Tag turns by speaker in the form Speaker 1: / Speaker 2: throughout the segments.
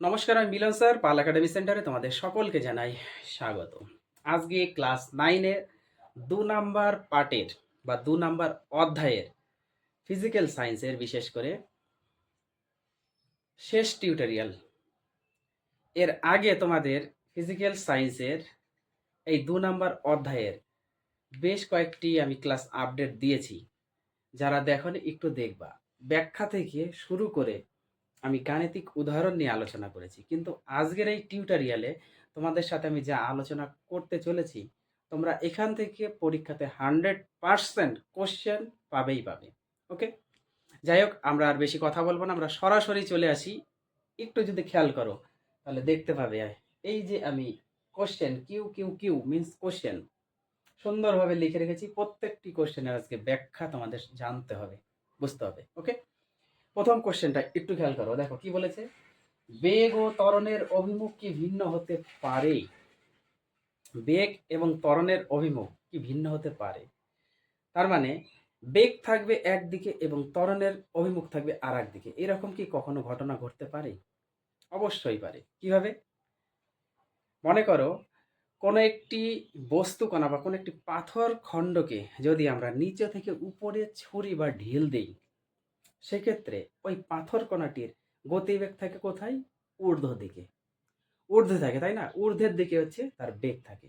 Speaker 1: নমস্কার, আমি মিলন স্যার, পাল একাডেমি সেন্টারে তোমাদের সকলকে জানাই স্বাগত। আজকে ক্লাস নাইনের দু নাম্বার পার্টের বা দু নাম্বার অধ্যায়ের ফিজিক্যাল সায়েন্সের বিশেষ করে শেষ টিউটোরিয়াল এর আগে তোমাদের ফিজিক্যাল সায়েন্সের এই দু নাম্বার অধ্যায়ের বেশ কয়েকটি আমি ক্লাস আপডেট দিয়েছি। যারা দেখনি, একটু দেখবা। ব্যাখ্যা থেকে শুরু করে আমি গাণিতিক উদাহরণ নিয়ে আলোচনা করেছি। কিন্তু আজকের এই টিউটোরিয়ালে তোমাদের সাথে আমি যা আলোচনা করতে চলেছি, তোমরা এখান থেকে পরীক্ষাতে হান্ড্রেড পারসেন্ট কোশ্চেন পাবেই পাবে। ওকে যাই হোক, আমরা আর বেশি কথা বলব না, আমরা সরাসরি চলে আসি। একটু যদি খেয়াল করো, তাহলে দেখতে পাবে, এই যে আমি question Q Q Q means question সুন্দরভাবে লিখে রেখেছি, প্রত্যেকটি কোশ্চেনের আজকে ব্যাখ্যা তোমাদের জানতে হবে, বুঝতে হবে ওকে প্রথম কোশ্চেনটা একটু খেয়াল করো। দেখো, কি বলেছে? বেগ ও ত্বরণের অভিমুখ কি ভিন্ন হতে পারে? বেগ এবং ত্বরণের অভিমুখ কি ভিন্ন হতে পারে? তার মানে বেগ থাকবে একদিকে এবং ত্বরণের অভিমুখ থাকবে আর দিকে এরকম কি কখনো ঘটনা ঘটতে পারে? অবশ্যই পারে। কীভাবে? মনে করো, কোনো একটি বস্তু কণা বা কোনো একটি পাথর খণ্ডকে যদি আমরা নিচে থেকে উপরে ছুরি বা ঢিল দেই সেক্ষেত্রে ওই পাথর কণাটির গতিবেগ থাকে কোথায়? ঊর্ধ্ব দিকে। ঊর্ধ্বে থাকে, তাই না? ঊর্ধ্বের দিকে হচ্ছে তার বেগ থাকে।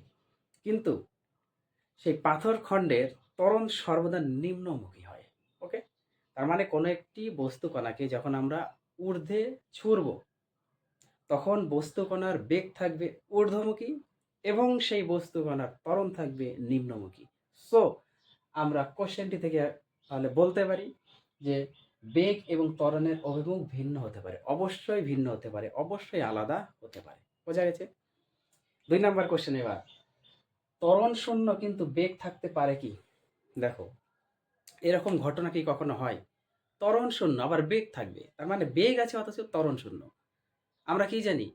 Speaker 1: কিন্তু সেই পাথর খণ্ডের ত্বরণ সর্বদা নিম্নমুখী হয় ওকে তার মানে কোনো একটি বস্তু কণাকে যখন আমরা ঊর্ধ্বে ছুড়ব, তখন বস্তু কণার বেগ থাকবে ঊর্ধ্বমুখী এবং সেই বস্তু কণার ত্বরণ থাকবে নিম্নমুখী। সো আমরা কোশ্চেনটি থেকে তাহলে বলতে পারি যে বেগ এবং ত্বরণের অভিমুখ ভিন্ন হতে পারে। অবশ্যই ভিন্ন হতে পারে, অবশ্যই আলাদা হতে পারে। বোঝা গেছে? দুই নাম্বার কোশ্চেন এবার। ত্বরণ শূন্য কিন্তু বেগ থাকতে পারে কি? দেখো, এরকম ঘটনা কি কখনো হয়? ত্বরণ শূন্য, আবার বেগ থাকবে। তার মানে বেগ আছে অথচ ত্বরণ শূন্য। আমরা কি জানি?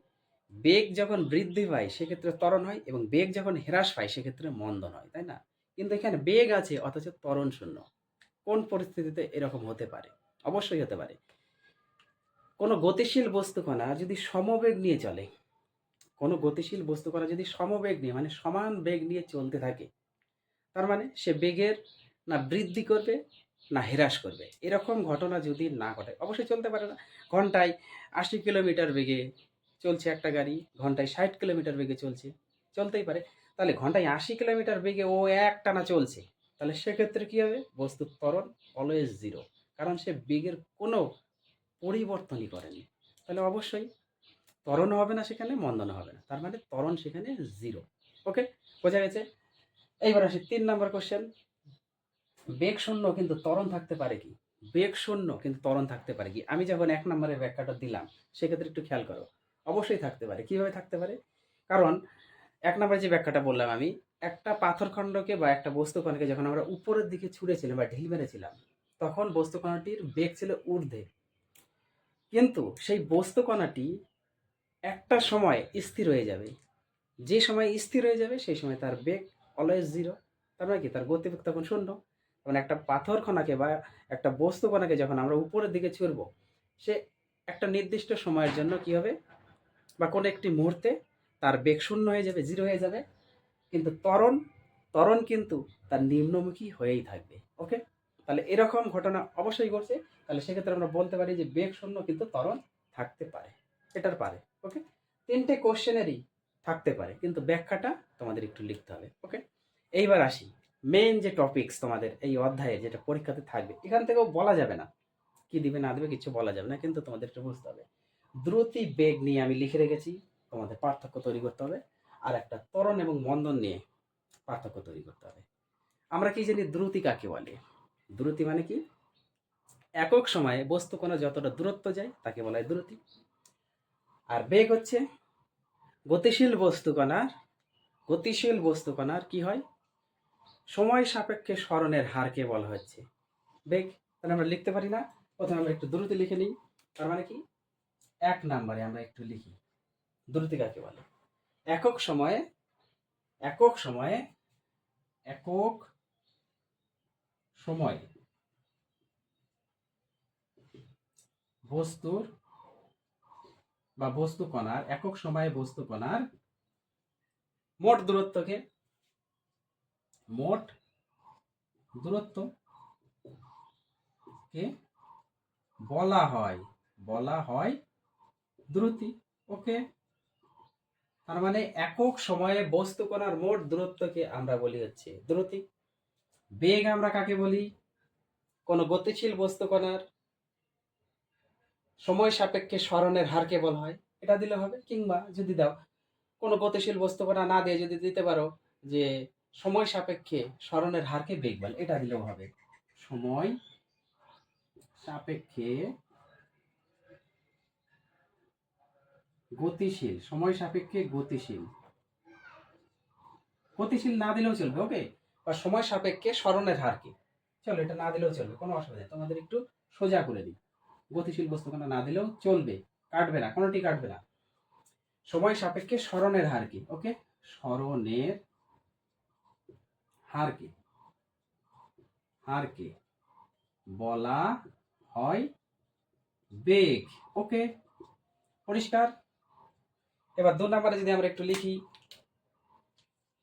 Speaker 1: বেগ যখন বৃদ্ধি পায়, সেক্ষেত্রে ত্বরণ হয় এবং বেগ যখন হ্রাস পায়, সেক্ষেত্রে মন্দন হয় তাই না? কিন্তু এখানে বেগ আছে অথচ ত্বরণ শূন্য। কোন পরিস্থিতিতে এরকম হতে পারে? অবশ্যই হতে পারে। কোনো গতিশীল বস্তুকণা যদি সমবেগ নিয়ে চলে, কোনো গতিশীল বস্তুকণা যদি সমবেগ নিয়ে মানে সমান বেগ নিয়ে চলতে থাকে, তার মানে সে বেগের না বৃদ্ধি করবে, না হ্রাস করবে। এরকম ঘটনা যদি না ঘটে অবশ্যই চলতে পারে না। ঘন্টায় আশি কিলোমিটার বেগে চলছে একটা গাড়ি, ঘন্টায় ষাট কিলোমিটার বেগে চলছে, চলতেই পারে। তাহলে ঘন্টায় আশি কিলোমিটার বেগে ও এক টানা চলছে, তাহলে সেক্ষেত্রে কী হবে? বস্তুর ত্বরণ অলওয়েজ জিরো কারণ সে বেগের কোনো পরিবর্তনই করেনি। তাহলে অবশ্যই ত্বরণ হবে না সেখানে, মন্দন হবে না। তার মানে ত্বরণ সেখানে জিরো ওকে বোঝা গেছে? এইবার আসি তিন নম্বর কোশ্চেন বেগ শূন্য কিন্তু ত্বরণ থাকতে পারে কি? বেগ শূন্য কিন্তু ত্বরণ থাকতে পারে কি? আমি যখন এক নম্বরের ব্যাখ্যাটা দিলাম, সেক্ষেত্রে একটু খেয়াল করো। অবশ্যই থাকতে পারে। কীভাবে থাকতে পারে? কারণ এক নম্বরে যে ব্যাখ্যাটা বললাম আমি, একটা পাথরখণ্ডকে বা একটা বস্তুকণাকে যখন আমরা উপরের দিকে ছুঁড়েছিলাম বা ঢিল মেরেছিলাম তখন বস্তুকণাটির বেগ ছিল ঊর্ধ্বে। কিন্তু সেই বস্তুকণাটি একটা সময় স্থির হয়ে যাবে। যে সময় স্থির হয়ে যাবে, সেই সময় তার বেগ অলওয়েজ জিরো তার মানে কি? তার গতিবেগ তখন শূন্য। তখন একটা পাথর কণাকে বা একটা বস্তু কণাকে যখন আমরা উপরের দিকে ছুড়ব, সে একটা নির্দিষ্ট সময়ের জন্য কি হবে? বা কোনো একটি মুহূর্তে তার বেগ শূন্য হয়ে যাবে জিরো হয়ে যাবে। কিন্তু ত্বরণ তরণ কিন্তু তার নিম্নমুখী হয়েই থাকবে। ওকে তাহলে এরকম ঘটনা অবশ্যই ঘটছে। তাহলে সেক্ষেত্রে আমরা বলতে পারি যে বেগ শূন্য কিন্তু ত্বরণ থাকতে পারে। এটার পারে, ওকে? তিনটে কোশ্চেনেরই থাকতে পারে, কিন্তু ব্যাখ্যাটা তোমাদের একটু লিখতে হবে, ওকে? এইবার আসি। মেন যে টপিকস তোমাদের এই অধ্যায়ে যেটা পরীক্ষাতে থাকবে, এখান থেকেও বলা যাবে না। কি দিবে, না দেবে, কিছু বলা যাবে না, কিন্তু তোমাদের একটু বুঝতে হবে। দ্রুতি বেগ নিয়ে আমি লিখে রেখেছি, তোমাদের পার্থক্য তৈরি করতে হবে। আর একটা ত্বরণ এবং মন্দন নিয়ে পার্থক্য তৈরি করতে হবে। আমরা কি জানি দ্রুতি কাকে বলে? দ্রুতি মানে কি? একক সময়ে বস্তু কোনো যতটা দূরত্ব যায়, তাকে বলা হয় দ্রুতি আর বেগ হচ্ছে গতিশীল বস্তু কণার, গতিশীল বস্তু কণার কি হয়? সময় সাপেক্ষে স্মরণের হারকে বলা হচ্ছে। বেগ, তাহলে আমরা লিখতে পারি না। প্রথমে আমরা একটু দ্রুতি লিখে নিই। তার মানে কি? এক নাম্বারে আমরা একটু লিখি। দ্রুতি কাকে বলে? একক সময়ে একক সময়ে, একক সময়। বস্তুর বা বস্তু কণার একক সময়ে বস্তু কণার মোট দূরত্বকে, মোট দূরত্ব কে বলা হয় বলা হয় দ্রুতি। ওকে? তার মানে একক সময়ে বস্তু কণার মোট দূরত্বকে আমরা বলি হচ্ছে দ্রুতি। বেগ আমরা কাকে বলি? কোনো গতিশীল বস্তু কণার সময় সাপেক্ষে স্মরণের হারকে বলা হয়। এটা দিলে হবে কিংবা যদি দাও, কোনো গতিশীল বস্তু কণা না দিয়ে যদি দিতে পারো যে সময় সাপেক্ষে স্মরণের হারকে বেগ বলে, এটা দিলেও হবে। সময় সাপেক্ষে গতিশীল, সময় সাপেক্ষে গতিশীল। গতিশীল না দিলেও চলবে ওকে বা সময় সাপেক্ষে স্মরণের হারকে চলো, এটা না দিলেও চলবে, কোনো অসুবিধা তোমাদের একটু সোজা করে দিই। গতিশীল বস্তুকণা না দিলেও চলবে, কাটবে না, কোনোটি কাটবে না। সময় সাপেক্ষে স্মরণের হার কি? ওকে? স্মরণের হার কি? হারকে বলা হয় বেগ। ওকে? পরিষ্কার? এবার দু নম্বরে যদি আমরা একটু লিখি,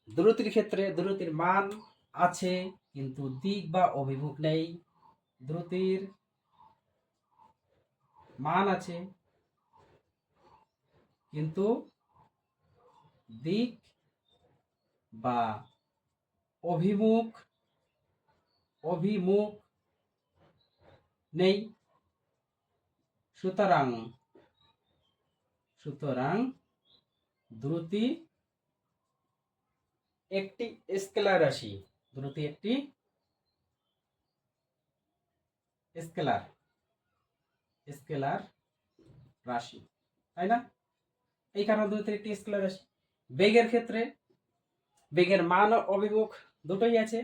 Speaker 1: দ্রুতির ক্ষেত্রে দ্রুতির মান আছে, কিন্তু দিক বা অভিমুখ নেই। দ্রুতির মান আছে, কিন্তু দিক বা অভিমুখ অভিমুখ নেই। সুতরাং সুতরাং দ্রুতি একটি স্কেলার রাশি। দ্রুতি একটি স্কেলার স্কেলার রাশি, তাই না? এই কারণে দ্রুতির একটি স্কেলার রাশি। বেগের ক্ষেত্রে বেগের মান অভিমুখ দুটোই আছে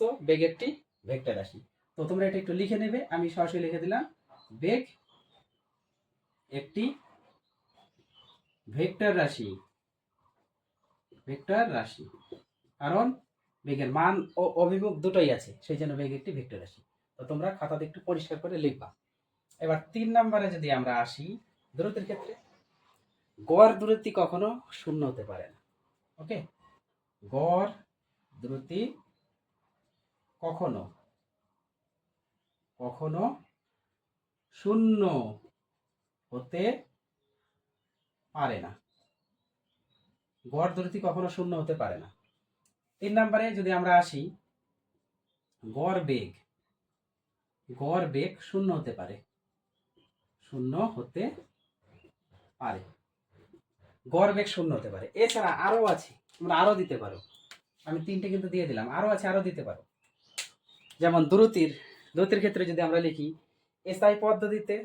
Speaker 1: সো বেগ একটি ভেক্টর রাশি। তো তোমরা এটা একটু লিখে নেবে, আমি সরাসরি লিখে দিলাম, বেগ একটি ভেক্টর রাশি ভেক্টর রাশি। কারণ বেগের মান ও অভিমুখ দুটোই আছে, সেই জন্য বেগ একটি ভেক্টর রাশি। তো তোমরা খাতাতে একটু পরিষ্কার করে লিখবা। এবার তিন নম্বরে যদি আমরা আসি, দূরত্বের ক্ষেত্রে, গড় দূরত্ব কখনো শূন্য হতে পারে না ওকে গড় দ্রুতি কখনো কখনো শূন্য হতে পারে না। গড় দ্রুতি কখনো শূন্য হতে পারে না। তিন নম্বরে যদি আমরা আসি, গড় বেগ গড় বেগ শূন্য হতে পারে। শূন্য হতে পারে। গড় বেগ শূন্য হতে পারে। এছাড়া আরও আছে, তোমরা আরও দিতে পারো। আমি তিনটে কিন্তু দিয়ে দিলাম। আরও আছে আরও দিতে পারো। যেমন দ্রুতির দ্রুতির ক্ষেত্রে যদি আমরা লিখি, এসআই পদ্ধতিতে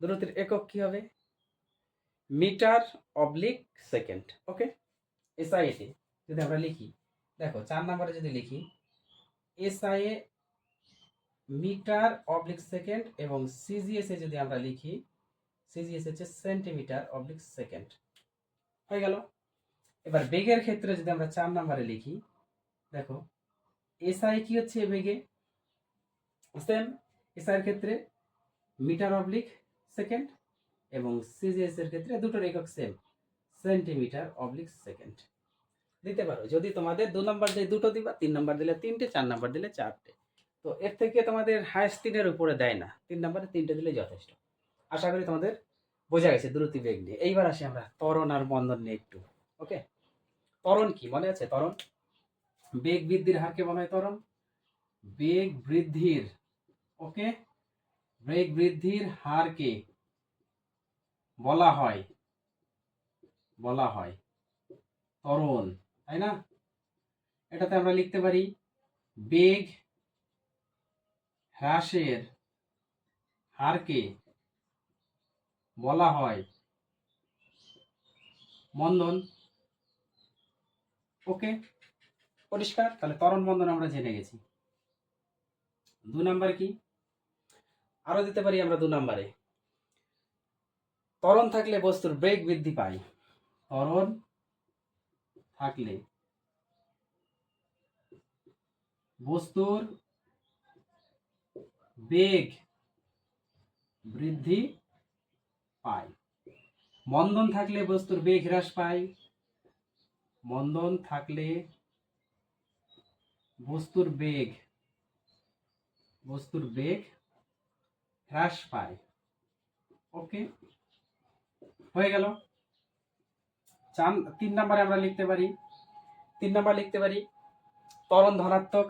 Speaker 1: দ্রুতির একক কি হবে? Metre oblique second, okay? SI এতে যদি আমরা লিখি দেখো, চার নম্বরে যদি লিখি এসআই এ মিটার অবলিক সেকেন্ড এবং সিজিএস যদি আমরা লিখি সিজিএস হচ্ছে সেন্টিমিটার অবলিক সেকেন্ড। হয়ে গেল। এবার বেগের ক্ষেত্রে যদি আমরা চার নম্বরে লিখি, দেখো এসআই কি হচ্ছে বেগে? সেম এসআই এর ক্ষেত্রে মিটার অবলিক সেকেন্ড এবং সিজিএস এর ক্ষেত্রে দুটোর একক সেম সেন্টিমিটার অবলিক সেকেন্ড। দিতে পারো। যদি তোমাদের দু নম্বর দিয়ে দুটো দিবা, তিন নম্বর দিলে তিনটে, চার নম্বর দিলে চারটে। তো এর থেকে তোমাদের হায়েস্ট তিনের উপরে দেয় না। তিন নম্বরে তিনটে দিলে যথেষ্ট। আশা করি তোমাদের বোঝা গেছে দ্রুতি বেগ নিয়ে। এইবার আসি আমরা তরণ আর বন্ধন নিয়ে একটু ওকে তরণ কি? মনে আছে তরণ বেগ বৃদ্ধির হারকে বলা হয় তরণ বেগ বৃদ্ধির ওকে বেগ বৃদ্ধির হারকে বলা হয় বলা হয় ত্বরণ। তাই না? এটাতে আমরা লিখতে পারি বেগ হ্রাসের হারকে বলা হয় মন্দন। ওকে? পরিষ্কার? তাহলে ত্বরণ বন্ধন আমরা জেনে গেছি। দু নাম্বার কি? আরও দিতে পারি আমরা দু নাম্বারে। ত্বরণ থাকলে বস্তুর বেগ বৃদ্ধি পায়। ত্বরণ থাকলে। বস্তুর বেগ বৃদ্ধি পায়। মন্দন থাকলে বস্তুর বেগ হ্রাস পায়। মন্দন থাকলে বস্তুর বেগ বস্তুর বেগ হ্রাস পায়। ওকে? হয়ে গেল। চার তিন নম্বরে আমরা লিখতে পারি, তিন নম্বর লিখতে পারি, ত্বরণ ধনাত্মক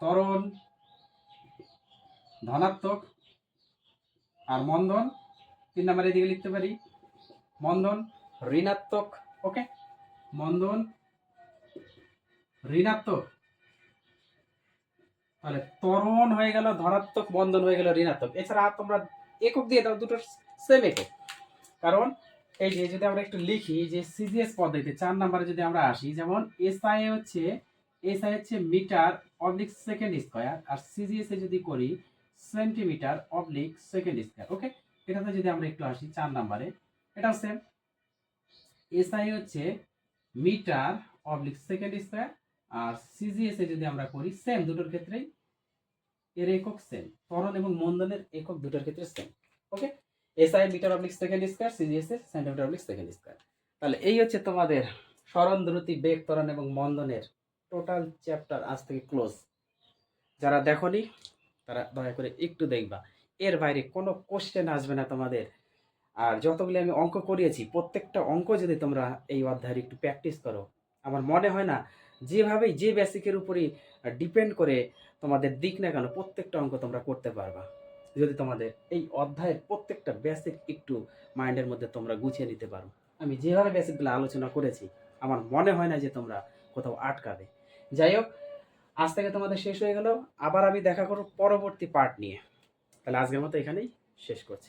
Speaker 1: ত্বরণ ধনাত্মক আর মন্দন, তিন নম্বরে এদিকে লিখতে পারি, মন্দন ঋণাত্মক, ওকে? মন্দন ঋণাত্মক। তাহলে ত্বরণ হয়ে গেল, ধনাত্মক, মন্দন হয়ে গেল, ঋণাত্মক। এছাড়া তোমরা একক দিয়ে দাও, দুটো সেম একক। কারণ এই যে, যদি আমরা একটু লিখি যে সিজিএস পদ্ধতিতে চার নাম্বারে যদি আমরা আসি, যেমন এসআই হচ্ছে এসআই হচ্ছে মিটার অবলিক সেকেন্ড স্কোয়ার, আর সিজিএস এ যদি করি, centimetre oblique second square, okay? এটাতে যদি আমরা একটু আসি চার নাম্বারে, এটাও সেম এসআই হচ্ছে মিটার অবলিক সেকেন্ড স্কোয়ার, আর সিজিএস এ যদি আমরা করি সেম দুটোর ক্ষেত্রেই, এর একক সেম ত্বরণ এবং মন্দনের একক দুটোর ক্ষেত্রে same okay? SI metre oblique second square CGS এ সেন্টিমিটার অবলিক সেকেন্ড স্কোয়ার তাহলে এই হচ্ছে তোমাদের স্মরণ, দ্রুতি, বেগ, ত্বরণ এবং মন্দনের টোটাল চ্যাপ্টার আজ থেকে ক্লোজ যারা দেখনি, তারা দয়া করে একটু দেখবা। এর বাইরে কোনো কোশ্চেন আসবে না তোমাদের। আর যতগুলি আমি অঙ্ক করিয়েছি, প্রত্যেকটা অঙ্ক যদি তোমরা এই অধ্যায়ের একটু প্র্যাকটিস করো, আমার মনে হয় না, যেভাবেই যে বেসিকের উপরই ডিপেন্ড করে তোমাদের দিক না কেন, প্রত্যেকটা অঙ্ক তোমরা করতে পারবা। যদি তোমাদের এই অধ্যায়ের প্রত্যেকটা বেসিক একটু মাইন্ডের মধ্যে তোমরা গুছিয়ে নিতে পারো। আমি যেভাবে বেসিকগুলো আলোচনা করেছি, আমার মনে হয় না যে তোমরা কোথাও আটকাবে। যাই হোক, আজ থেকে তোমাদের শেষ হয়ে গেল। আবার আমি দেখা করব পরবর্তী পার্ট নিয়ে। তাহলে আজকের মতো এখানেই শেষ করছি।